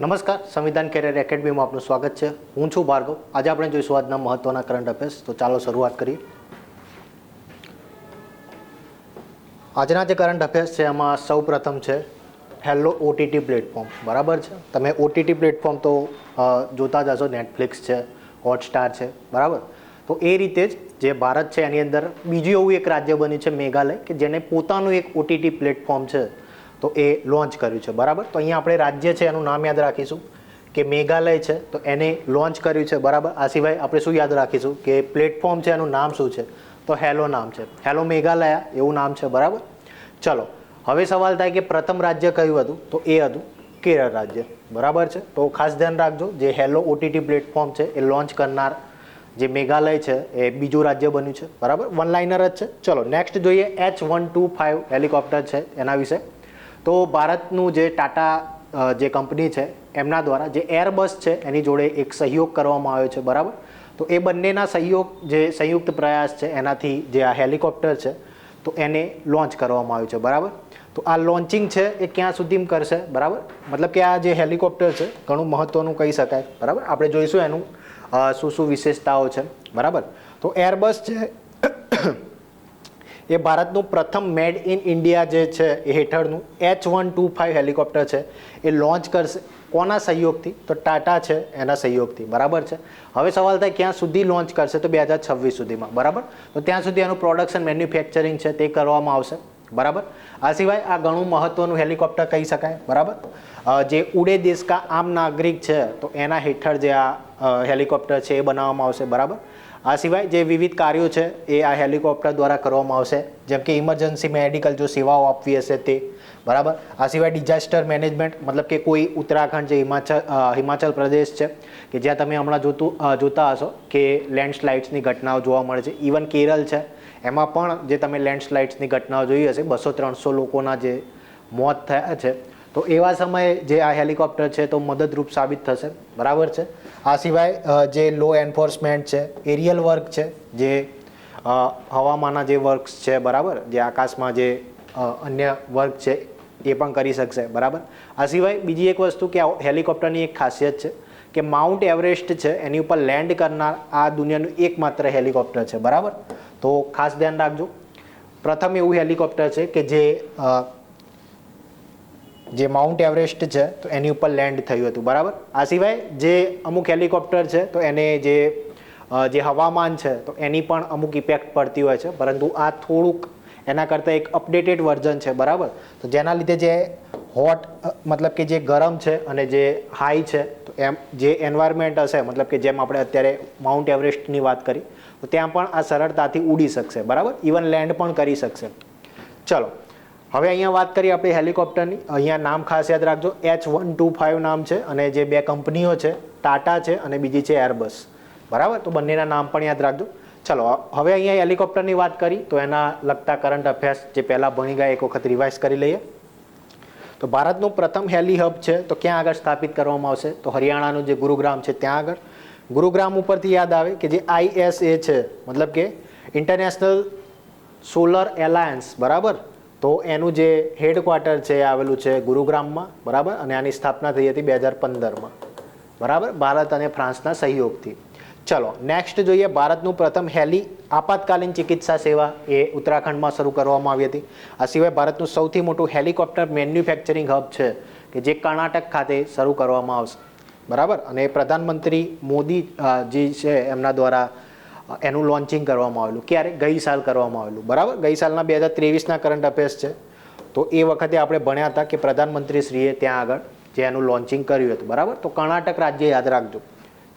નમસ્કાર, સંવિધાન કેરિયર એકેડમીમાં આપનું સ્વાગત છે. હું છું ભાર્ગવ. આજે આપણે જોઈશું આજના મહત્વના કરંટ અફેર્સ તો ચાલો શરૂઆત કરીએ. આજના જે કરંટ અફેર્સ છે, એમાં સૌ પ્રથમ છે હેલો ઓટીટી પ્લેટફોર્મ બરાબર છે? તમે ઓટીટી પ્લેટફોર્મ તો જોતા જ હશો. નેટફ્લિક્સ છે હોટસ્ટાર છે. બરાબર? તો એ રીતે જ જે ભારત છે, એની અંદર બીજું એવું એક રાજ્ય બન્યું છે, મેઘાલય, કે જેને પોતાનું એક ઓટીટી પ્લેટફોર્મ છે. તો એ લોન્ચ કર્યું છે. બરાબર? તો અહીંયા આપણે રાજ્ય છે, એનું નામ યાદ રાખીશું. કે મેઘાલય છે, તો એને લોન્ચ કર્યું છે, બરાબર? આ સિવાય આપણે શું યાદ રાખીશું? કે પ્લેટફોર્મ છે, એનું નામ શું છે? તો હેલો નામ છે. હેલો મેઘાલયા, એવું નામ છે, બરાબર? ચલો, હવે સવાલ થાય કે પ્રથમ રાજ્ય કયું હતું? તો એ હતું કેરળ રાજ્ય. બરાબર છે? તો ખાસ ધ્યાન રાખજો, જે હેલો ઓટીટી પ્લેટફોર્મ છે, એ લોન્ચ કરનાર જે મેઘાલય છે, એ બીજું રાજ્ય બન્યું છે. બરાબર? વન લાઇનર જ છે. ચલો નેક્સ્ટ જોઈએ H one two five helicopter છે, એના વિશે. તો ભારતનું જે ટાટા જે કંપની છે, એમના દ્વારા જે એરબસ છે, એની જોડે એક સહયોગ કરવામાં આવ્યો છે, બરાબર? તો એ બંનેના સહયોગ, જે સંયુક્ત પ્રયાસ છે, એનાથી જે આ હેલિકોપ્ટર છે, તો એને લોન્ચ કરવામાં આવ્યું છે, બરાબર? તો આ લોન્ચિંગ છે એ ક્યાં સુધી કરશે, બરાબર? મતલબ કે આ જે હેલિકોપ્ટર છે, ઘણું મહત્ત્વનું કહી શકાય, બરાબર? આપણે જોઈશું એનું શું શું વિશેષતાઓ છે, બરાબર? તો એરબસ છે એ ભારતનું પ્રથમ મેડ ઇન ઇન્ડિયા જે છે એ હેઠળનું H one two five helicopter છે. એ લોન્ચ કરશે કોના સહયોગથી? તો ટાટા છે, એના સહયોગથી. બરાબર છે? હવે સવાલ થાય ક્યાં સુધી લોન્ચ કરશે? તો બે હજાર છવ્વીસ સુધીમાં. બરાબર? તો ત્યાં સુધી એનું પ્રોડક્શન મેન્યુફેક્ચરિંગ છે તે કરવામાં આવશે. બરાબર? આ સિવાય આ ઘણું મહત્વનું હેલિકોપ્ટર કહી શકાય. બરાબર? જે ઉડે દેશ કા આમ નાગરિક છે, તો એના હેઠળ જે આ હેલિકોપ્ટર છે એ બનાવવામાં આવશે. બરાબર? આ સિવાય જે વિવિધ કાર્યો છે, એ આ હેલિકોપ્ટર દ્વારા કરવામાં આવશે. જેમ કે ઇમરજન્સી મેડિકલ જો સેવાઓ આપવી હશે તે, બરાબર? આ સિવાય ડિઝાસ્ટર મેનેજમેન્ટ મતલબ કે કોઈ ઉત્તરાખંડ જે હિમાચલ હિમાચલ પ્રદેશ છે, કે જ્યાં તમે હમણાં જોતું જોતા હશો કે લેન્ડસ્લાઇડ્સની ઘટનાઓ જોવા મળે છે. ઇવન કેરળ છે, એમાં પણ જે તમે લેન્ડસ્લાઇડ્સની ઘટનાઓ જોઈ હશે, બસો ત્રણસો લોકોના જે મોત થયા છે તો એવા સમયે જે આ હેલિકોપ્ટર છે તો મદદરૂપ સાબિત થશે. બરાબર છે? આ સિવાય જે લો એન્ફોર્સમેન્ટ છે એરિયલ વર્ક છે, જે હવામાના જે વર્ક્સ છે, બરાબર? જે આકાશમાં જે અન્ય વર્ક છે, એ પણ કરી શકશે. બરાબર? આ સિવાય બીજી એક વસ્તુ કે હેલિકોપ્ટરની એક ખાસિયત છે કે માઉન્ટ એવરેસ્ટ છે, એની ઉપર લેન્ડ કરનાર આ દુનિયાનું એકમાત્ર હેલિકોપ્ટર છે. બરાબર? તો ખાસ ધ્યાન રાખજો. પ્રથમ એવું હેલિકોપ્ટર છે કે જે જે માઉન્ટ એવરેસ્ટ છે, તો એની ઉપર લેન્ડ થયું હતું, બરાબર? આ સિવાય જે અમુક હેલિકોપ્ટર છે, તો એને જે જે હવામાન છે, તો એની પણ અમુક ઇફેક્ટ પડતી હોય છે. પરંતુ આ થોડુંક એના કરતાં એક અપડેટેડ વર્ઝન છે, બરાબર? તો જેના લીધે જે હોટ મતલબ કે જે ગરમ છે અને જે હાઈ છે, તો એમ, જે એન્વાયરમેન્ટ હશે, મતલબ કે જેમ આપણે અત્યારે માઉન્ટ એવરેસ્ટની વાત કરી, તો ત્યાં પણ આ સરળતાથી ઉડી શકશે, બરાબર? ઇવન લેન્ડ પણ કરી શકશે. ચલો હવે અહીંયા વાત કરીએ આપણે હેલિકોપ્ટરની. અહીંયા નામ ખાસ યાદ રાખજો. એચ વન ટુ ફાઇવ નામ છે અને જે બે કંપનીઓ છે, ટાટા છે અને બીજી છે એરબસ. બરાબર? તો બંનેના નામ પણ યાદ રાખજો. ચલો હવે અહીંયા હેલિકોપ્ટરની વાત કરી, તો એના લગતા કરંટ અફેર્સ જે પહેલાં ભણી ગયા, એક વખત રિવાઇઝ કરી લઈએ. તો ભારતનું પ્રથમ હેલી હબ છે, તો ક્યાં આગળ સ્થાપિત કરવામાં આવશે? તો હરિયાણાનું જે ગુરુગ્રામ છે, ત્યાં આગળ. ગુરુગ્રામ ઉપરથી યાદ આવે કે જે આઈએસએ છે, મતલબ કે ઇન્ટરનેશનલ સોલર એલાયન્સ બરાબર? તો એનું જે હેડક્વાર્ટર છે આવેલું છે ગુરુગ્રામમાં, બરાબર? અને આની સ્થાપના થઈ હતી બે હજાર પંદરમાં. બરાબર? ભારત અને ફ્રાન્સના સહયોગથી. ચલો નેક્સ્ટ જોઈએ ભારતનું પ્રથમ હેલી આપાતકાલીન ચિકિત્સા સેવા એ ઉત્તરાખંડમાં શરૂ કરવામાં આવી હતી. આ સિવાય ભારતનું સૌથી મોટું હેલિકોપ્ટર મેન્યુફેક્ચરિંગ હબ છે, કે જે કર્ણાટક ખાતે શરૂ કરવામાં આવશે. બરાબર? અને પ્રધાનમંત્રી મોદી જે છે, એમના દ્વારા એનું લોન્ચિંગ કરવામાં આવેલું ક્યારે ગઈ સાલ કરવામાં આવેલું. બરાબર? ગઈ સાલના બે હજાર ત્રેવીસના કરંટ અફેર્સ છે. તો એ વખતે આપણે ભણ્યા હતા કે પ્રધાનમંત્રીશ્રીએ ત્યાં આગળ જે એનું લોન્ચિંગ કર્યું હતું. બરાબર? તો કર્ણાટક રાજ્ય યાદ રાખજો.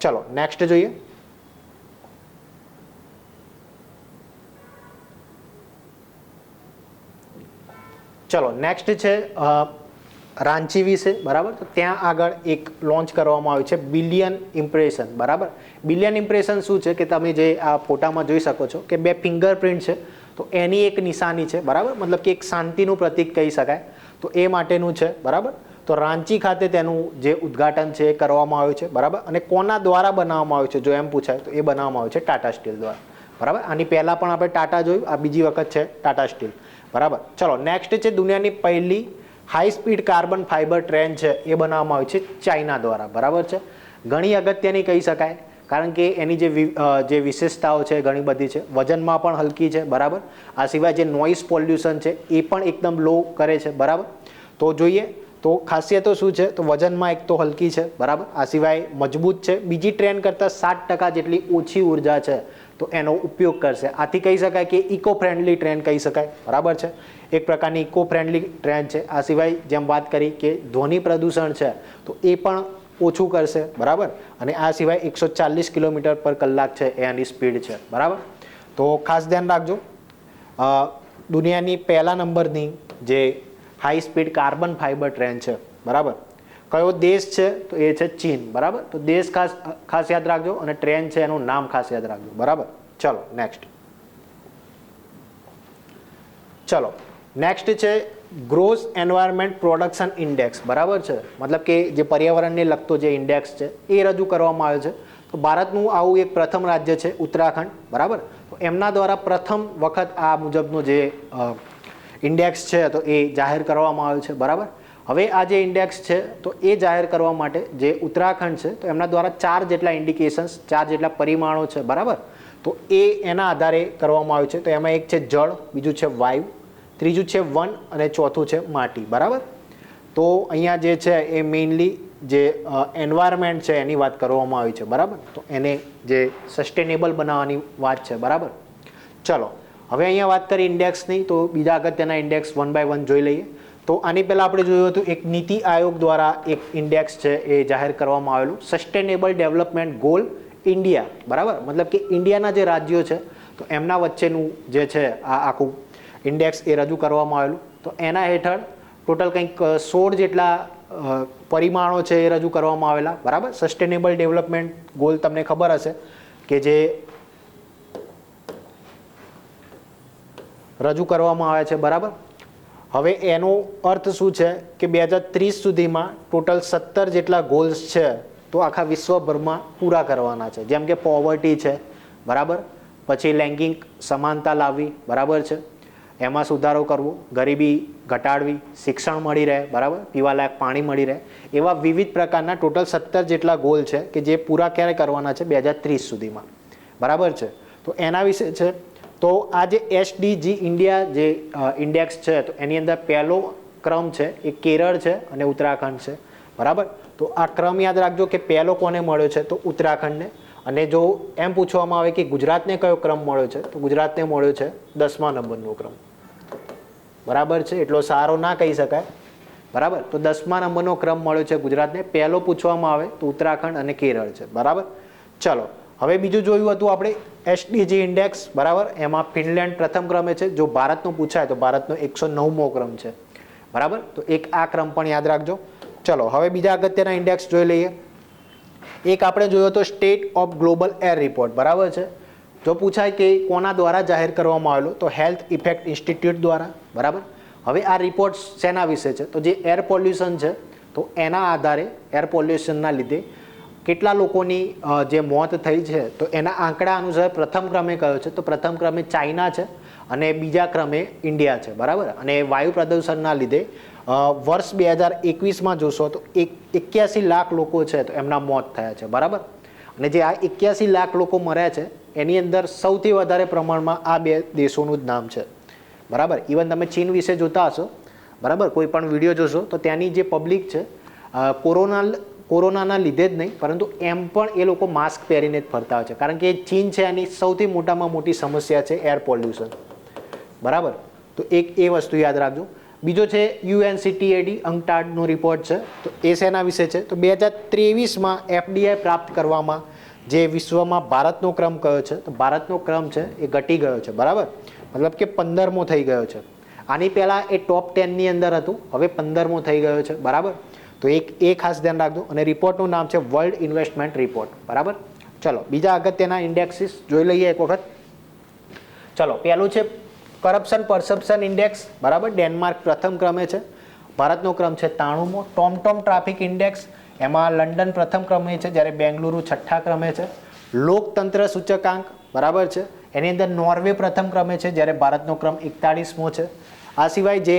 ચલો નેક્સ્ટ જોઈએ. ચલો નેક્સ્ટ છે રાંચી વિશે, બરાબર? તો ત્યાં આગળ એક લોન્ચ કરવામાં આવ્યું છે, બિલિયન ઇમ્પ્રેશન બરાબર? બિલિયન ઇમ્પ્રેશન શું છે કે તમે જે આ ફોટામાં જોઈ શકો છો કે બે ફિંગરપ્રિન્ટ છે, તો એની એક નિશાની છે, બરાબર? મતલબ કે એક શાંતિનું પ્રતીક કહી શકાય. તો એ માટેનું છે, બરાબર? તો રાંચી ખાતે તેનું જે ઉદ્ઘાટન છે એ કરવામાં આવ્યું છે, બરાબર? અને કોના દ્વારા બનાવવામાં આવ્યું છે, જો એમ પૂછાય, તો એ બનાવવામાં આવ્યું છે ટાટા સ્ટીલ દ્વારા, બરાબર? આની પહેલાં પણ આપણે ટાટા જોયું, આ બીજી વખત છે ટાટા સ્ટીલ, બરાબર? ચલો નેક્સ્ટ છે દુનિયાની પહેલી high speed carbon fibre train છે, એ બનાવવામાં આવી છે ચાઇના દ્વારા. બરાબર છે? ઘણી અગત્યની કહી શકાય, કારણ કે એની જે જે વિશેષતાઓ છે, ઘણી બધી છે, વજનમાં પણ હલકી છે, બરાબર? આ સિવાય જે નોઇઝ પોલ્યુશન છે, એ પણ એકદમ લો કરે છે, બરાબર? તો જોઈએ, તો ખાસિયતો શું છે? તો વજનમાં એક તો હલકી છે, બરાબર? આ સિવાય મજબૂત છે. બીજી ટ્રેન કરતાં સાત ટકા જેટલી ઓછી ઊર્જા છે. તો એનો ઉપયોગ કરશે. આથી કહી શકાય કે ઇકો ફ્રેન્ડલી ટ્રેન કહી શકાય. બરાબર છે? એક પ્રકારની ઇકો ફ્રેન્ડલી ટ્રેન છે. આ સિવાય જેમ વાત કરી કે ધ્વનિ પ્રદૂષણ છે, તો એ પણ ઓછું કરશે. બરાબર? અને આ સિવાય એકસો ચાલીસ કિલોમીટર પર કલાક છે એ આની સ્પીડ છે. બરાબર? તો ખાસ ધ્યાન રાખજો. દુનિયાની પહેલા નંબરની જે high speed carbon fibre train છે. બરાબર? કયો દેશ છે, તો એ છે ચીન, બરાબર? તો દેશ ખાસ ખાસ યાદ રાખજો અને ટ્રેન છે એનું નામ ખાસ યાદ રાખજો, બરાબર? ચલો નેક્સ્ટ ચલો નેક્સ્ટ છે ગ્રોસ એન્વાયરમેન્ટ પ્રોડક્શન ઇન્ડેક્સ બરાબર છે? મતલબ કે જે પર્યાવરણને લગતો જે ઇન્ડેક્સ છે, એ રજૂ કરવામાં આવ્યો છે. તો ભારતનું આવું એક પ્રથમ રાજ્ય છે, ઉત્તરાખંડ, બરાબર? તો એમના દ્વારા પ્રથમ વખત આ મુજબનો જે ઇન્ડેક્સ છે, તો એ જાહેર કરવામાં આવ્યો છે, બરાબર? હવે આ જે ઇન્ડેક્સ છે, તો એ જાહેર કરવા માટે જે ઉત્તરાખંડ છે, તો એમના દ્વારા ચાર જેટલા ઇન્ડિકેશન્સ ચાર જેટલા પરિમાણો છે, બરાબર? તો એ એના આધારે કરવામાં આવ્યું છે. તો એમાં એક છે જળ, બીજું છે વાયુ, ત્રીજું છે વન અને ચોથું છે માટી, બરાબર? તો અહીંયા જે છે, એ મેઇનલી જે એન્વાયરમેન્ટ છે, એની વાત કરવામાં આવી છે, બરાબર? તો એને જે સસ્ટેનેબલ બનાવવાની વાત છે, બરાબર? ચલો, હવે અહીંયા વાત કરી ઇન્ડેક્સની તો બીજા અગત્યના ઇન્ડેક્સ વન બાય વન જોઈ લઈએ. તો આની પહેલાં આપણે જોયું હતું એક નીતિ આયોગ દ્વારા એક ઇન્ડેક્સ છે એ જાહેર કરવામાં આવેલું સસ્ટેનેબલ ડેવલપમેન્ટ ગોલ ઇન્ડિયા બરાબર? મતલબ કે ઇન્ડિયાના જે રાજ્યો છે, તો એમના વચ્ચેનું જે છે આ આખું ઇન્ડેક્સ એ રજૂ કરવામાં આવેલું. તો એના હેઠળ ટોટલ કંઈક સોળ જેટલા પરિમાણો છે એ રજૂ કરવામાં આવેલા. બરાબર? સસ્ટેનેબલ ડેવલપમેન્ટ ગોલ તમને ખબર હશે કે જે રજૂ કરવામાં આવે છે. બરાબર? હવે એનો અર્થ શું છે કે બે હજાર ત્રીસ સુધીમાં ટોટલ સત્તર જેટલા ગોલ્સ છે, તો આખા વિશ્વભરમાં પૂરા કરવાના છે. જેમ કે પોવર્ટી છે, બરાબર? પછી લૈંગિક સમાનતા લાવવી, બરાબર છે? એમાં સુધારો કરવો, ગરીબી ઘટાડવી, શિક્ષણ મળી રહે, બરાબર? પીવાલાયક પાણી મળી રહે. એવા વિવિધ પ્રકારના ટોટલ સત્તર જેટલા ગોલ છે કે જે પૂરા ક્યારે કરવાના છે બે હજાર ત્રીસ સુધીમાં. બરાબર છે? તો એના વિશે છે તો આ જે એસડીજી ઇન્ડિયા જે ઇન્ડેક્સ છે, તો એની અંદર પહેલો ક્રમ છે, એ કેરળ છે અને ઉત્તરાખંડ છે. બરાબર? તો આ ક્રમ યાદ રાખજો કે પહેલો કોને મળ્યો છે? તો ઉત્તરાખંડને. અને જો એમ પૂછવામાં આવે કે ગુજરાતને કયો ક્રમ મળ્યો છે? તો ગુજરાતને મળ્યો છે દસમા નંબરનો ક્રમ. બરાબર છે? એટલો સારો ના કહી શકાય. બરાબર? તો દસમા નંબરનો ક્રમ મળ્યો છે ગુજરાતને. પહેલો પૂછવામાં આવે તો ઉત્તરાખંડ અને કેરળ છે. બરાબર? ચલો. હવે બીજું જોયું હતું આપણે એસડીજી ઇન્ડેક્સ, બરાબર? એમાં ફિનલેન્ડ પ્રથમ ક્રમે છે. જો ભારતનું પૂછાય તો ભારતનો એકસો નવમો ક્રમ છે. બરાબર? તો એક આ ક્રમ પણ યાદ રાખજો. ચલો, હવે બીજા અગત્યના ઇન્ડેક્સ જોઈ લઈએ. એક આપણે જોયો તો state of global air report, બરાબર છે? જો પૂછાય કે કોના દ્વારા જાહેર કરવામાં આવેલો, તો હેલ્થ ઇફેક્ટ ઇન્સ્ટિટ્યૂટ દ્વારા, બરાબર? હવે આ રિપોર્ટ શેના વિશે છે. તો જે એર પોલ્યુશન છે, તો એના આધારે, એર પોલ્યુશનના લીધે કેટલા લોકોની જે મોત થઈ છે, તો એના આંકડા અનુસાર પ્રથમ ક્રમે કયો છે? તો પ્રથમ ક્રમે ચાઇના છે અને બીજા ક્રમે ઇન્ડિયા છે, બરાબર? અને વાયુ પ્રદૂષણના લીધે વર્ષ બે હજાર એકવીસમાં જોશો તો એક, એક્યાસી લાખ લોકો છે તો એમના મોત થયા છે, બરાબર? અને જે આ એક્યાસી લાખ લોકો મર્યા છે, એની અંદર સૌથી વધારે પ્રમાણમાં આ બે દેશોનું જ નામ છે, બરાબર? ઇવન તમે ચીન વિશે જોતા હશો, બરાબર? કોઈ પણ વીડિયો જોશો તો ત્યાંની જે પબ્લિક છે કોરોના કોરોનાના લીધે જ નહીં, પરંતુ એમ પણ એ લોકો માસ્ક પહેરીને જ ફરતા હોય છે. કારણ કે ચીન છે, એની સૌથી મોટામાં મોટી સમસ્યા છે એર પોલ્યુશન. બરાબર? તો એક એ વસ્તુ યાદ રાખજો. બીજો છે યુએનસીટીએડી, અંગટાડનો રિપોર્ટ છે. તો એ શેના વિશે છે? તો બે હજાર ત્રેવીસમાં એફડીઆઈ પ્રાપ્ત કરવામાં જે વિશ્વમાં ભારતનો ક્રમ કયો છે, તો ભારતનો ક્રમ છે એ ઘટી ગયો છે. બરાબર? મતલબ કે પંદરમો થઈ ગયો છે. આની પહેલાં એ ટોપ ટેનની અંદર હતું, હવે પંદરમો થઈ ગયો છે. બરાબર? તો એક, એ ખાસ ધ્યાન રાખજો. અને રિપોર્ટનું નામ છે વર્લ્ડ ઇન્વેસ્ટમેન્ટ રિપોર્ટ બરાબર? ચલો, બીજા અગત્યના ઇન્ડેક્સિસ જોઈ લઈએ એક વખત. ચલો, પહેલું છે કરપ્શન પરસેપ્શન ઇન્ડેક્સ બરાબર? ડેનમાર્ક પ્રથમ ક્રમે છે. ભારતનો ક્રમ છે તાણુમો. ટોમટોમ ટ્રાફિક ઇન્ડેક્સ એમાં લંડન પ્રથમ ક્રમે છે, જ્યારે બેંગલુરુ છઠ્ઠા ક્રમે છે. લોકતંત્ર સૂચકાંક. બરાબર છે? એની અંદર નોર્વે પ્રથમ ક્રમે છે, જ્યારે ભારતનો ક્રમ એકતાળીસમો છે. આ સિવાય જે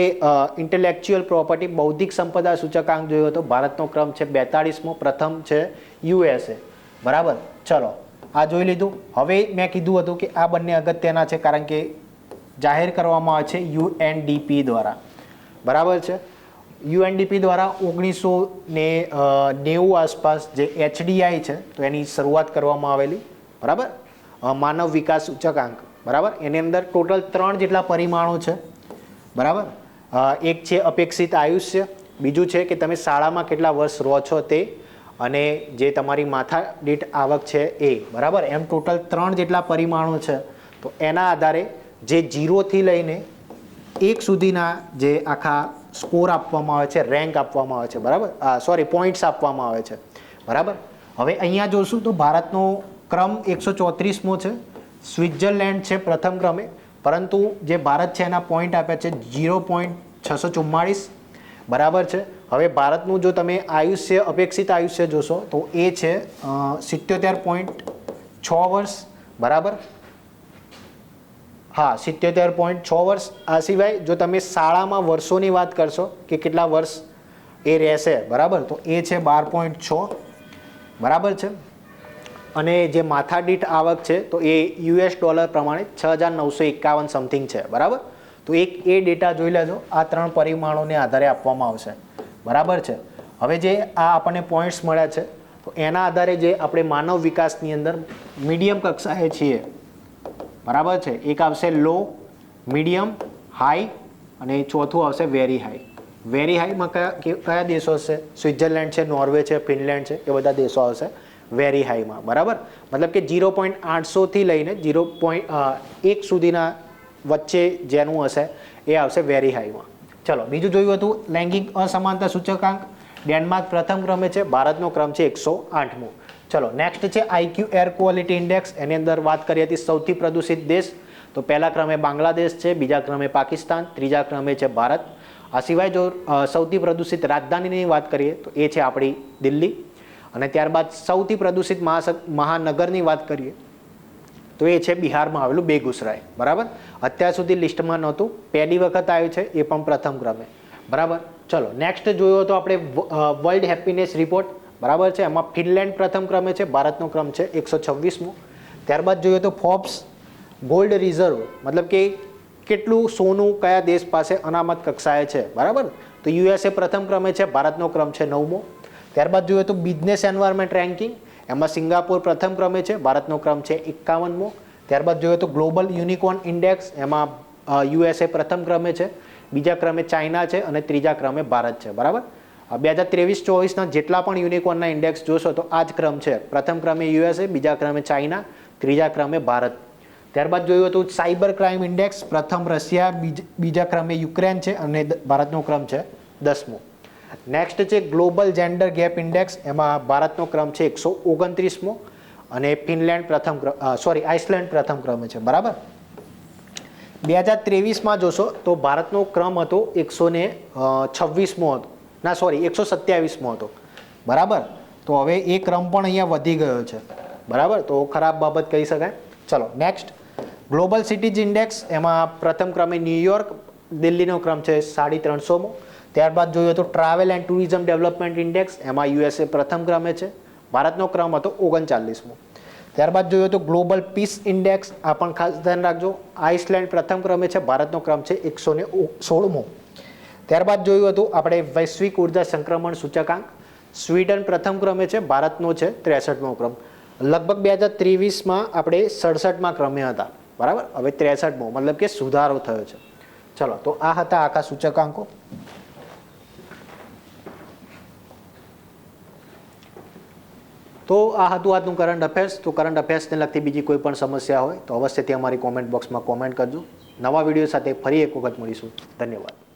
ઇન્ટેલેક્ચ્યુઅલ પ્રોપર્ટી બૌદ્ધિક સંપદા સૂચકાંક જોયો હતો ભારતનો ક્રમ છે બેતાળીસમો, પ્રથમ છે યુએસએ બરાબર? ચલો, આ જોઈ લીધું. હવે મેં કીધું હતું કે આ બંને અગત્યના છે કારણ કે જાહેર કરવામાં આવે છે યુએનડીપી દ્વારા. બરાબર છે? યુએનડીપી દ્વારા ઓગણીસો ને નેવું આસપાસ જે એચડીઆઈ છે, તો એની શરૂઆત કરવામાં આવેલી. બરાબર? માનવ વિકાસ સૂચકાંક. બરાબર? એની અંદર ટોટલ ત્રણ જેટલા પરિમાણો છે. બરાબર? એક છે અપેક્ષિત આયુષ્ય, બીજું છે કે તમે શાળામાં કેટલા વર્ષ રહો છો તે, અને જે તમારી માથા દીઠ આવક છે એ, બરાબર? એમ ટોટલ ત્રણ જેટલા પરિમાણો છે. તો એના આધારે જે જીરોથી લઈને એક સુધીના જે આખા સ્કોર આપવામાં આવે છે, રેન્ક આપવામાં આવે છે, બરાબર? સોરી, પોઈન્ટ્સ આપવામાં આવે છે, બરાબર? હવે અહીંયા જોશું તો ભારતનો ક્રમ એકસો ચોત્રીસમો છે, સ્વિટ્ઝરલેન્ડ છે પ્રથમ ક્રમે પરંતુ જે ભારત છે એના પોઈન્ટ આપ્યા છે જીરો પોઈન્ટ છસો ચુમ્માળીસ બરાબર છે? હવે ભારતનું જો તમે આયુષ્ય, અપેક્ષિત આયુષ્ય જોશો, તો એ છે સિત્યોતેર પોઈન્ટ છ વર્ષ. બરાબર? હા, સિત્યોતેર પોઈન્ટ છ વર્ષ. આ સિવાય જો તમે શાળામાં વર્ષોની વાત કરશો કે કેટલા વર્ષ એ રહેશે, બરાબર? તો એ છે બાર પોઈન્ટ છ. બરાબર છે? અને જે માથાદીઠ આવક છે, તો એ યુએસ ડોલર પ્રમાણે છ હજાર નવસો એકાવન સમથિંગ છે, બરાબર? તો એક એ ડેટા જોઈ લેજો, આ ત્રણ પરિમાણોને આધારે આપવામાં આવશે, બરાબર છે? હવે જે આ આપણને પોઈન્ટ્સ મળ્યા છે, તો એના આધારે જે આપણે માનવ વિકાસની અંદર મીડિયમ કક્ષાએ છીએ, બરાબર છે? એક આવશે લો મીડિયમ હાઈ અને ચોથું આવશે વેરી હાઈ વેરી હાઈમાં કયા કયા દેશો હશે? સ્વિટ્ઝરલેન્ડ છે, નોર્વે છે, ફિનલેન્ડ છે, એ બધા દેશો આવશે. વેરી હાઈમાં, બરાબર? મતલબ કે ઝીરો પોઈન્ટ આઠસોથી લઈને ઝીરો પોઈન્ટ એક સુધીના વચ્ચે જેનું હશે, એ આવશે વેરી હાઈમાં. ચલો, બીજું જોયું હતું, લૈંગિક અસમાનતા સૂચકાંક. ડેનમાર્ક પ્રથમ ક્રમે છે, ભારતનો ક્રમ છે એકસો આઠમો. ચલો, નેક્સ્ટ છે આઈક્યુ એર ક્વોલિટી ઇન્ડેક્સ. એની અંદર વાત કરી હતી સૌથી પ્રદૂષિત દેશ. તો પહેલા ક્રમે બાંગ્લાદેશ છે, બીજા ક્રમે પાકિસ્તાન, ત્રીજા ક્રમે છે ભારત. આ સિવાય જો સૌથી પ્રદૂષિત રાજધાનીની વાત કરીએ, તો એ છે આપણી દિલ્હી. અને ત્યારબાદ સૌથી પ્રદૂષિત મહાનગરની વાત કરીએ, તો એ છે બિહારમાં આવેલું બેગુસરાય. બરાબર? અત્યાર સુધી લિસ્ટમાં નહોતું. પહેલી વખત આવ્યું છે, એ પણ પ્રથમ ક્રમે. બરાબર? ચલો નેક્સ્ટ જોયો તો આપણે વર્લ્ડ હેપીનેસ રિપોર્ટ બરાબર છે? એમાં ફિનલેન્ડ પ્રથમ ક્રમે છે, ભારતનો ક્રમ છે, એકસો છવ્વીસમો. ત્યારબાદ જોઈએ તો ફોર્બ્સ ગોલ્ડ રિઝર્વ મતલબ કે કેટલું સોનું કયા દેશ પાસે અનામત કક્ષાએ છે? બરાબર? તો યુએસએ પ્રથમ ક્રમે છે, ભારતનો ક્રમ છે નવમો. ત્યારબાદ જોઈએ તો બિઝનેસ એન્વાયરમેન્ટ રેન્કિંગ. એમાં સિંગાપોર પ્રથમ ક્રમે છે, ભારતનો ક્રમ છે એકાવનમો. ત્યારબાદ જોઈએ તો ગ્લોબલ યુનિકોર્ન ઇન્ડેક્સ, એમાં યુએસએ પ્રથમ ક્રમે છે, બીજા ક્રમે ચાઇના છે અને ત્રીજા ક્રમે ભારત છે. બરાબર? બે હજાર ત્રેવીસ, ચોવીસના જેટલા પણ યુનિકોર્નના ઇન્ડેક્સ જોશો તો આ જ ક્રમ છે. પ્રથમ ક્રમે યુએસએ, બીજા ક્રમે ચાઇના, ત્રીજા ક્રમે ભારત. ત્યારબાદ જોયું હતું સાયબર ક્રાઇમ ઇન્ડેક્સ, પ્રથમ રશિયા, બીજા ક્રમે યુક્રેન છે અને ભારતનો ક્રમ છે દસમો. નેક્સ્ટ છે ગ્લોબલ જેન્ડર ગેપ ઇન્ડેક્સ એમાં ભારતનો ક્રમ છે એકસો ઓગણત્રીસમો અને ફિનલેન્ડ પ્રથમ સોરી આઇસલેન્ડ પ્રથમ ક્રમે છે. બરાબર? બે હજાર ત્રેવીસમાં જોશો તો ભારતનો ક્રમ હતો એકસો ને છવ્વીસમો હતો. ના સોરી એકસો સત્યાવીસમો હતો. બરાબર? તો હવે એ ક્રમ પણ અહીંયા વધી ગયો છે. બરાબર? તો ખરાબ બાબત કહી શકાય. ચલો નેક્સ્ટ ગ્લોબલ સિટીઝ ઇન્ડેક્સ એમાં પ્રથમ ક્રમે ન્યુયોર્ક દિલ્હીનો ક્રમ છે સાડી ત્રણસોમો. ત્યારબાદ જોઈએ તો travel and tourism development index એમાં યુએસએ પ્રથમ ક્રમે છે, ભારતનો ક્રમ હતો ઓગણચાલીસમો. ત્યારબાદ જોઈએ તો ગ્લોબલ પીસ ઇન્ડેક્સ આ પણ ખાસ ધ્યાન રાખજો આઇસલેન્ડ પ્રથમ ક્રમે છે, ભારતનો ક્રમ છે એકસો ને સોળમો ત્યારબાદ જોયું હતું આપણે વૈશ્વિક ઊર્જા સંક્રમણ સૂચકાંક, સ્વીડન પ્રથમ ક્રમે છે, ભારતનો છે ત્રેસઠમો ક્રમ. લગભગ બે હજાર ત્રેવીસમાં આપણે સડસઠમાં ક્રમે હતા, બરાબર? હવે ત્રેસઠમો, મતલબ કે સુધારો થયો છે. ચલો, તો આ હતા આખા સૂચકાંકો. તો આ હતું આજનું કરંટ અફેર્સ તો કરંટ અફેર્સને લગતી બીજી કોઈ પણ સમસ્યા હોય તો અવશ્યથી અમારી કોમેન્ટ બોક્સમાં કોમેન્ટ કરજો. નવા વીડિયો સાથે ફરી એક વખત મળીશું. ધન્યવાદ.